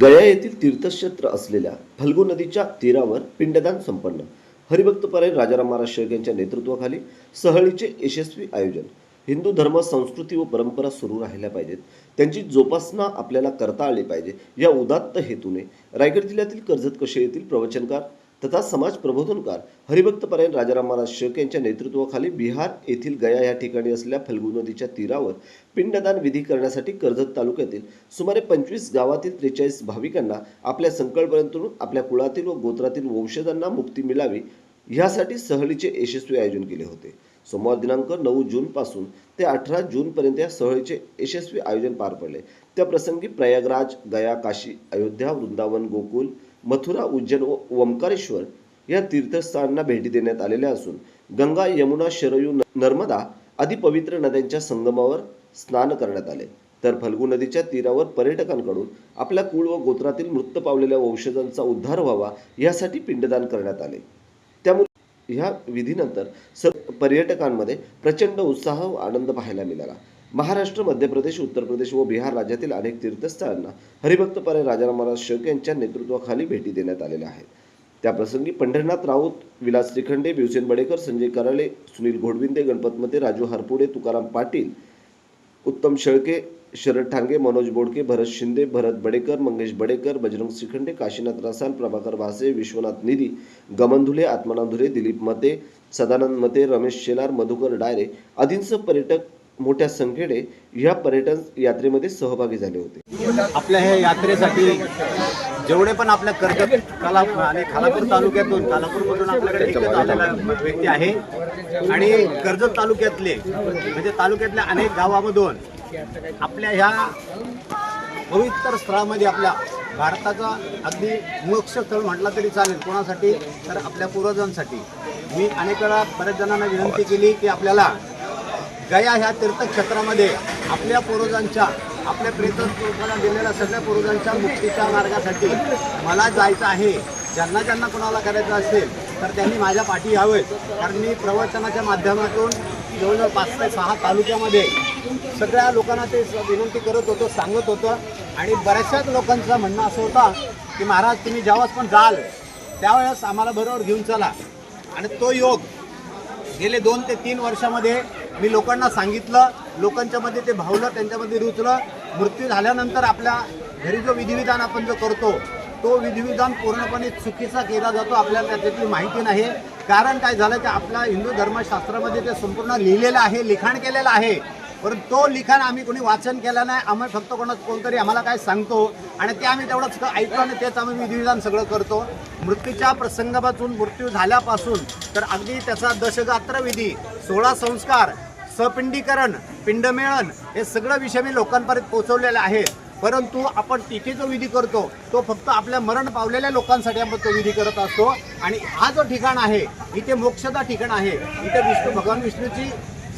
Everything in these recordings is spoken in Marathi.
गया येथील तीर्थक्षेत्र असलेल्या फल्गू नदीच्या तीरावर पिंडदान संपन्न. हरिभक्तपरायण राजाराम महाराज शेळके यांच्या नेतृत्वाखाली सहळीचे यशस्वी आयोजन. हिंदू धर्म संस्कृती व परंपरा सुरू राहिल्या पाहिजेत. त्यांची जोपासना आपल्याला करता आली पाहिजे. या उदात्त हेतूने रायगड जिल्ह्यातील कर्जत कशे येथील प्रवचनकार तथा समाज प्रबोधनकार हरिभक्त परायण राजाराम महाराज शेख यांच्या नेतृत्वाखाली बिहार येथील गया या ठिकाणी असलेल्या फल्गू नदीच्या तीरावर पिंडदान विधी करण्यासाठी कर्जत तालुक्यातील सुमारे पंचवीस गावातील त्रेचाळीस भाविकांना आपल्या संकल्पनेतून आपल्या कुळातील व गोत्रातील वंशजांना मुक्ती मिळावी ह्यासाठी सहलीचे यशस्वी आयोजन केले होते. सोमवार दिनांक नऊ जूनपासून ते अठरा जूनपर्यंत या सहळीचे यशस्वी आयोजन पार पडले. त्या प्रसंगी प्रयागराज गया काशी अयोध्या वृंदावन गोकुल मथुरा उज्जैन व ओंकारेश्वर या तीर्थस्थळांना भेटी देण्यात आलेल्या असून गंगा यमुना शरयू नर्मदा आदी पवित्र नद्यांच्या संगमावर स्नान करण्यात आले. तर फल्गू नदीच्या तीरावर पर्यटकांकडून आपल्या कुळ व गोत्रातील मृत पावलेल्या वंशजांचा उद्धार व्हावा यासाठी पिंडदान करण्यात आले. त्यामुळे ह्या विधीनंतर सर्व पर्यटकांमध्ये प्रचंड उत्साह व आनंद पाहायला मिळाला. महाराष्ट्र मध्य प्रदेश उत्तर प्रदेश व बिहार राज्यातील अनेक तीर्थस्थळांना हरिभक्त राजाराम महाराज शेळके यांच्या नेतृत्वाखाली भेटी देण्यात आलेल्या आहेत. त्याप्रसंगी पंढरनाथ राऊत विलास श्रीखंडे भीवसेन बडेकर संजय कराळे सुनील घोडविंदे गणपत मते राजू हरपुडे तुकाराम पाटील उत्तम शेळके शरद ठांगे मनोज बोडके भरत शिंदे भरत बडेकर मंगेश बडेकर बजरंग श्रीखंडे काशीनाथ रसाल प्रभाकर भासे विश्वनाथ निधी गमन धुले धुले दिलीप मते सदानंद मते रमेश शेलार मधुकर डायरे आदींसह पर्यटक मोठ्या संख्येने या पर्यटन यात्रेमध्ये सहभागी झाले होते. आपल्या ह्या यात्रेसाठी जेवढे पण आपल्या कर्जत कला आणि खालापूर तालुक्यातून खालापूरमधून आपल्याकडे आलेला व्यक्ती आहे. आणि कर्जत तालुक्यातले म्हणजे तालुक्यातल्या अनेक गावामधून आपल्या ह्या पवित्र स्थळामध्ये आपल्या भारताचा अगदी मोक्ष स्थळ म्हटला तरी चालेल. कोणासाठी? तर आपल्या पूर्वजांसाठी. मी अनेक वेळा बऱ्याच जणांना विनंती केली की आपल्याला गया ह्या तीर्थक्षेत्रामध्ये आपल्या पूर्वजांच्या आपल्या प्रेतला दिलेल्या सगळ्या पूर्वजांच्या मुक्तीच्या मार्गासाठी मला जायचं आहे. ज्यांना ज्यांना कोणाला करायचं असेल तर त्यांनी माझ्या पाठी यावेत कारण मी प्रवचनाच्या माध्यमातून जवळजवळ पाच ते सहा तालुक्यामध्ये सगळ्या लोकांना ते विनंती करत होतो सांगत होतं. आणि बऱ्याचशाच लोकांचं म्हणणं असं होतं की महाराज तुम्ही जेव्हाच पण जाल त्यावेळेस आम्हाला बरोबर घेऊन चला. आणि तो योग गेले दोन ते तीन वर्षामध्ये मी लोकांना सांगितलं लोकांच्यामध्ये ते भावलं त्यांच्यामध्ये रुचलं. मृत्यू झाल्यानंतर आपल्या घरी जो विधिविधान आपण जो करतो तो विधिविधान पूर्णपणे चुकीचा केला जातो आपल्याला त्याची माहिती नाही. कारण काय झालं की आपल्या हिंदू धर्मशास्त्रामध्ये ते संपूर्ण लिहिलेलं आहे लिखाण केलेलं आहे. परंतु तो लिखाण आम्ही कोणी वाचन केलं नाही आम्ही फक्त कोणा कोणतरी आम्हाला काय सांगतो आणि ते आम्ही तेवढंच ऐकतो आणि तेच आम्ही विधिविधान सगळं करतो. मृत्यूच्या प्रसंगापासून मृत्यू झाल्यापासून तर अगदी त्याचा दशगात्र विधी सोळा संस्कार सपिंडीकरण पिंडमेळन हे सगळं विषय मी लोकांपर्यंत पोहोचवलेले आहेत परंतु आपण तिथे जो विधी करतो तो फक्त आपल्या मरण पावलेल्या लोकांसाठी आपण तो विधी करत असतो. आणि हा जो ठिकाण आहे इथे मोक्षदा ठिकाण आहे. इथे विष्णू भगवान विष्णूची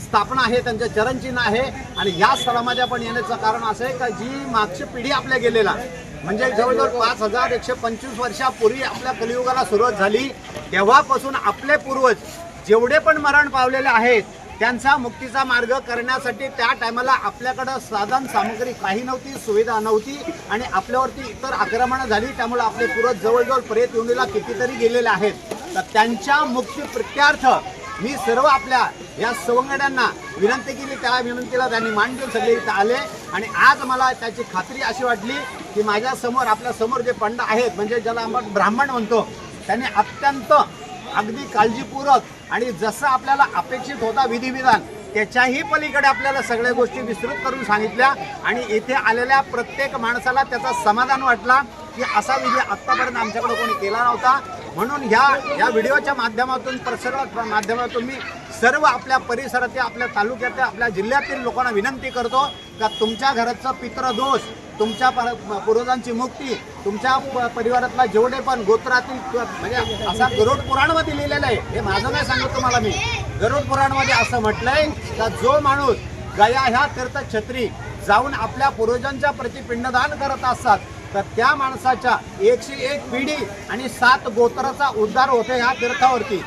स्थापना आहे त्यांच्या चरणचिन्ह आहे. आणि या स्थळामध्ये आपण येण्याचं कारण असं आहे का जी मागची पिढी आपल्या गेलेला म्हणजे जवळजवळ पाच हजार एकशे पंचवीस वर्षापूर्वी आपल्या कलियुगाला सुरुवात झाली. तेव्हापासून आपले पूर्वज जेवढे पण मरण पावलेले आहेत त्यांचा मुक्तीचा मार्ग करण्यासाठी त्या टायमाला आपल्याकडं साधन सामग्री काही नव्हती सुविधा नव्हती आणि आपल्यावरती इतर आक्रमणं झाली. त्यामुळे आपले पूर्वज जवळजवळ पर्यत येऊनला कितीतरी गेलेले आहेत. तर त्यांच्या मुक्ती प्रत्यार्थ मी सर्व आपल्या या सवंगड्यांना विनंती केली. त्या विनंतीला त्यांनी मान देऊन सगळे इथं आले. आणि आज मला त्याची खात्री अशी वाटली की माझ्यासमोर आपल्यासमोर जे पंड आहेत म्हणजे ज्याला आपण ब्राह्मण म्हणतो त्यांनी अत्यंत अगदी काळजीपूर्वक आणि जसं आपल्याला अपेक्षित होता विधिविधान त्याच्याही पलीकडे आपल्याला सगळ्या गोष्टी विस्तृत करून सांगितल्या आणि इथे आलेल्या प्रत्येक माणसाला त्याचा समाधान वाटला की असा विधी आत्तापर्यंत आमच्याकडे कोणी केला नव्हता. म्हणून ह्या या व्हिडिओच्या माध्यमातून प्रसार माध्यमातून मी सर्व आपल्या परिसरातील आपल्या तालुक्यातील आपल्या जिल्ह्यातील लोकांना विनंती करतो का तुमच्या घराचं पितृदोष तुमच्या पर पूर्वजांची मुक्ती तुमच्या प- परिवारातला जेवढे पण गोत्रातील म्हणजे असा गरुड पुराणमध्ये लिहिलेलं आहे हे माझं नाही सांगत तुम्हाला मी. गरुड पुराणमध्ये असं म्हटलंय का जो माणूस गया ह्या तीर्थक्षेत्री जाऊन आपल्या पूर्वजांच्या प्रति पिंडदान करत असतात तर त्या माणसाच्या एकशे एक पिढी आणि सात गोत्राचा उद्धार होतो ह्या तीर्थावरती.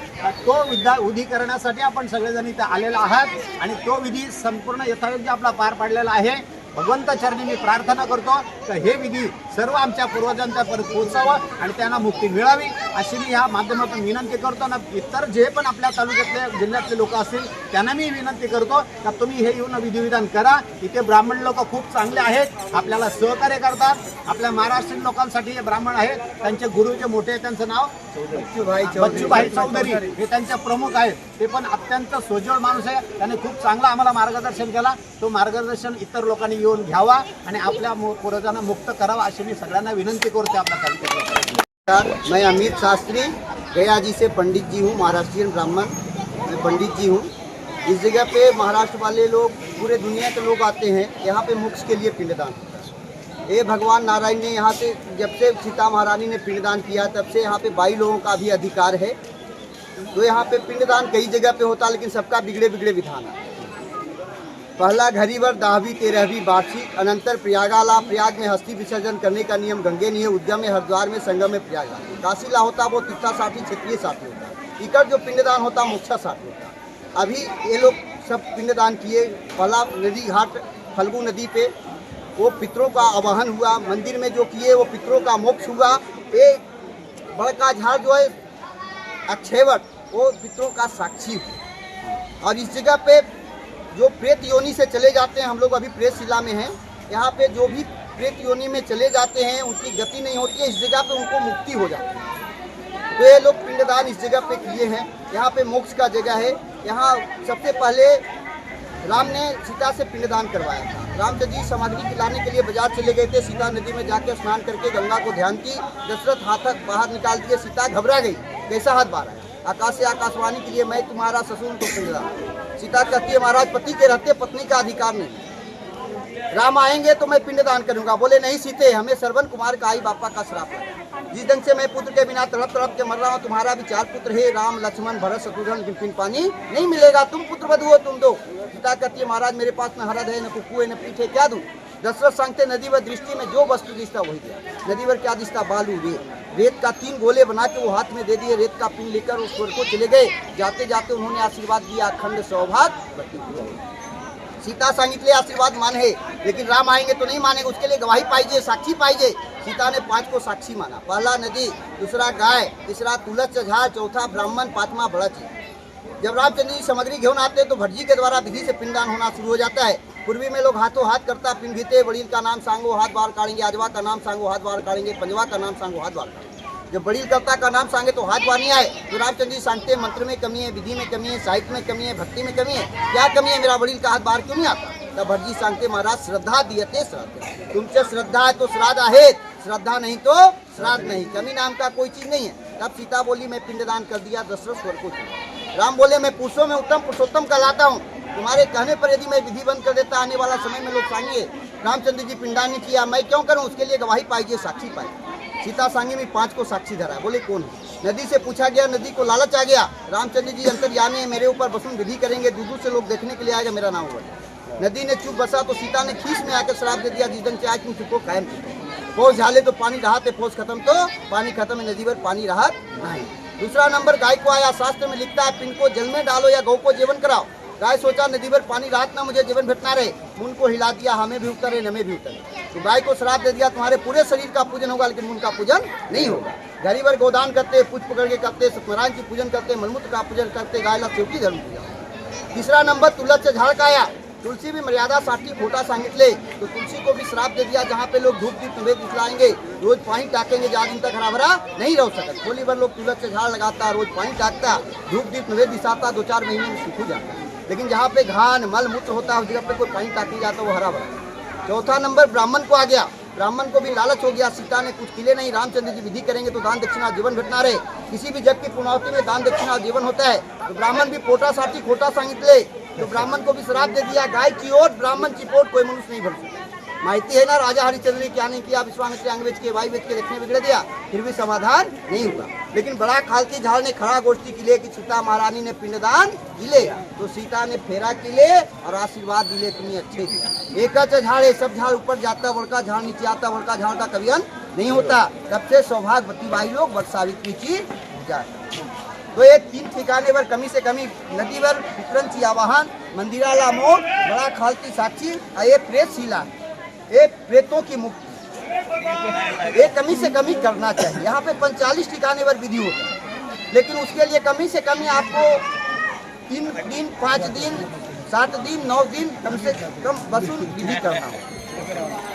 तो विद्या विधी करण्यासाठी आपण सगळेजण इथे आलेला आहात आणि तो विधी संपूर्ण यथायोग्य आपला पार पाडलेला आहे. भगवंत चरणी मी प्रार्थना करतो. तर हे विधी सर्व आमच्या पूर्वजांच्या पर्यंत पोहोचावं आणि त्यांना मुक्ती मिळावी अशी मी ह्या माध्यमातून विनंती करतो. ना इतर जे पण आपल्या तालुक्यातले जिल्ह्यातले लोक असतील त्यांना मी विनंती करतो का तुम्ही हे येऊन विधिविधान करा. इथे ब्राह्मण लोक खूप चांगले आहेत आपल्याला सहकार्य करतात. आपल्या महाराष्ट्रीयन लोकांसाठी हे ब्राह्मण आहेत. त्यांचे गुरु जे मोठे आहेत त्यांचं नाव बच्चूभाई चौधरी. हे त्यांचे प्रमुख आहेत. ते पण अत्यंत सोजवळ माणूस आहे. त्याने खूप चांगला आम्हाला मार्गदर्शन केला. तो मार्गदर्शन इतर लोकांनी येऊन घ्यावा आणि आपल्या पूर्वजांना मुक्त करावा अशी विनंती करते मैं अमित शास्त्री, गया जी से पंडित जी हूँ, महाराष्ट्रियन ब्राह्मण, मैं पंडित जी हूँ। इस जगह पे महाराष्ट्र वाले लोग, पूरे दुनिया के लोग आते हैं, यहाँ पे मोक्ष के लिए पिंडदान। ये भगवान नारायण ने यहाँ से जब से सीता महारानी ने पिंडदान किया, तब से यहाँ पे बाई लोगों का भी अधिकार है। तो यहाँ पे पिंडदान कई जगह पे होता, लेकिन सबका बिगड़े बिगड़े विधान है। पहला घरीवर दाहवी तेरहवीं वार्षिक अनंतर प्रयागाला, प्रयाग में हस्ती विसर्जन करने का नियम गंगे नहीं है उद्यम में हरिद्वार में, संगम में प्रयागराज काशीला होता वो तीर्था साठी क्षेत्रीय साथी होता इकट जो पिंडदान होता मोक्षा साठी होता अभी ये लोग सब पिंडदान किए पहला नदी घाट, फल्गु नदी पे। वो पितरों का आवाहन हुआ, मंदिर में जो किए, वो पितरों का मोक्ष हुआ। ये बड़का झाड़ जो है, अक्षयवट, वो पितरों का साक्षी हुआ। और इस जगह पे जो प्रेत योनि से चले जाते हैं, हम लोग अभी प्रेत शिला में हैं। यहाँ पे जो भी प्रेत योनि में चले जाते हैं, उनकी गति नहीं होती है, इस जगह पे उनको मुक्ति हो जाती है। तो ये लोग पिंडदान इस जगह पे किए हैं। यहाँ पे मोक्ष का जगह है। यहाँ सबसे पहले राम ने सीता से पिंडदान करवाया था। रामचंद्र जी सामग्री लाने के लिए बाज़ार चले गए थे। सीता नदी में जाकर स्नान करके गंगा को ध्यान की, दशरथ हाथक बाहर निकाल दिए सीता घबरा गई। कैसा हाथ आया? आकाश आकाशवाणी के लिए मैं तुम्हारा ससुर तो पिंडदान सीता कहती है, महाराज, पति के रहते पत्नी का अधिकार नहीं। राम आएँगे तो मैं पिंडदान करूँगा। बोले, नहीं सीते, हमें श्रवण कुमार का आई बापा का श्राप है। जिस ढंग से मैं पुत्र के बिना तड़प तड़प के मर रहा हूँ, तुम्हारा भी चार पुत्र है। राम, लक्ष्मण, भरत, शत्रुघ्न बिन पानी नहीं मिलेगा। तुम पुत्र बधु हो, तुम दो। सीता कहती है, महाराज, मेरे पास न हरद है न कुकू है, न पीठ, क्या दूँ? दशरथ सांगते नदी पर दृष्टि में जो वस्तु दिखता वही दिया। नदी पर क्या दिखता बालू। रेत रेत का तीन गोले बना के वो हाथ में दे दिए, रेत का पिंड लेकर उस स्वर्ग को चले गए। जाते जाते उन्होंने आशीर्वाद दिया, अखंड सौभाग सीता सांगितले आशीर्वाद मान है, लेकिन राम आएँगे तो नहीं मानेंगे, उसके लिए गवाही पाहिजे साक्षी पाहिजे सीता ने पाँच को साक्षी माना। पहला नदी, दूसरा गाय, तीसरा तुलस झाड़ चौथा ब्राह्मण, पांचवा बड़ची जब रामचंद्र जी सामग्री घेऊन आते हैं तो भटजी के द्वारा विधि से पिंडदान होना शुरू हो जाता है। पूर्वी में लोग हाथों हाथ करता पिंड घीते बड़ील का नाम सांगो हाथ बार काढ़ेंगे आजवा का नाम सांगो हाथ बाहर काढ़ेंगे पंजवा का नाम सांगो हाथ बार जब बड़ील कर्ता का नाम सांगे तो हाथ बार नहीं आए। तो रामचंद्र जी सांगते मंत्र में कमी है, विधि में कमी है, साहित्य में कमी है, भक्ति में कमी है। क्या कमी है? मेरा बड़ील का हाथ बार क्यों नहीं आता? तब भटजी सांगते महाराज, श्रद्धा दियते श्राद्ध तुमचे श्रद्धा है तो श्राद्ध आहे, श्रद्धा नहीं तो श्राद्ध नहीं। कमी नाम का कोई चीज़ नहीं है। तब सीता बोली मैं पिंडदान कर दिया, दशरथ स्वर को राम बोले, मैं पुरुषों में उत्तम पुरुषोत्तम कहलाता हूँ। तुम्हारे कहने पर यदि मैं विधि बंद कर देता, आने वाला समय में लोग सांगे रामचंद्र जी पिंडदान नहीं किया, मैं क्यों करूँ? उसके लिए गवाही पाइए, साक्षी पाइए। सीता सांगे में पाँच को साक्षी धरा, बोले कौन है? नदी से पूछा गया, नदी को लालच आ गया। रामचंद्र जी अंतर्यामी है, मेरे ऊपर बसुन विधि करेंगे दूर दूर से लोग देखने के लिए आएगा, मेरा नाम हुआ नदी ने चुप बसा तो सीता ने खींच में आकर श्राप दे दिया, जिस से आज तुम चुपो कायम पोस झाले तो पानी रहा थे पोस खत्म तो पानी खत्म है, नदी पर पानी रहा नहीं। दूसरा नंबर, गाय को आया, शास्त्र में लिखता है पिंड को जल में डालो या गौ को जीवन कराओ। गाय सोचा, नदी भर पानी, रात ना मुझे जीवन भेटना रहे। मुन को हिला दिया, हमें भी उतरे नमें भी उतरे तो गाय को श्राप दे दिया, तुम्हारे पूरे शरीर का पूजन होगा, लेकिन मुन का पूजन नहीं होगा। घरी भर गोदान करते, पुष्प पकड़ के करते सत्यनारायण की पूजन करते, मलमूत्र का पूजन करते, गाय ला शेवटी धर्म पूजा तीसरा नंबर तुलस झाड़ का आया तुलसी भी मर्यादा साठी फोटा खोटा सांगितले तो तुलसी को भी श्राप दे दिया, जहाँ पे लोग धूप दीप नवेद दिखलाएँगे। रोज पानी टाकेंगे, ज़्यादा दिन तक हरा भरा नहीं रह सकता। होली भर लोग तुलस से झाड़ लगाता, रोज पानी टाकता। धूप दीप नवेद दिसाता दो चार महीने में सूख जाता। लेकिन जहाँ पे घान, मल, मूत्र होता है, उस जगह पे कोई पानी काटी जाता जाता वो हरा भरा चौथा नंबर, ब्राह्मण को आ गया। ब्राह्मण को भी लालच हो गया। सीता ने कुछ किले नहीं, रामचंद्र जी विधि करेंगे तो दान दक्षिणा जीवन घटना रहे। किसी भी जग की पुनावती में दान दक्षिणा जीवन होता है। तो ब्राह्मण भी पोटा साठी खोटा सांगितले तो ब्राह्मण को भी श्राप दे दिया। गाय की ओर ब्राह्मण की पोट, कोई मनुष्य नहीं भर सकता। माहिती है ना, राजा हरिचंद्र ने क्या नहीं किया? विश्वामित्र अंग बेच के, भाई बेच के देखने बिगड़ दिया, फिर भी समाधान नहीं हुआ। लेकिन बड़ा खालती झाड़ ने खड़ा गोष्ठी किले की सीता महारानी ने पिंडदान किले तो सीता ने फेरा किले और आशीर्वाद दिले तुम्हें अच्छे दिए एकच झाड़ है सब झाड़ ऊपर जाता बड़का झाड़, नीचे आता बड़का झाड़ का कभी अंत नहीं होता। तब से सौभाग्यवती भाई लोग वट सावित्री की पूजा तो ये तीन ठिकाने पर कमी से कमी नदीवर पितरांची आवाहन, मंदिराला मोठ बडा खालती साक्षी आणि हे प्रेत शिला। ये प्रेतों की मुक्ति। ये कमी से कमी करना चाहिए। यहाँ पे पैंतालीस ठिकाने पर विधि होता है। लेकिन उसके लिए कमी से कमी आपको तीन दिन पाँच दिन सात दिन नौ दिन कम से कम वसूल विधि करना होगा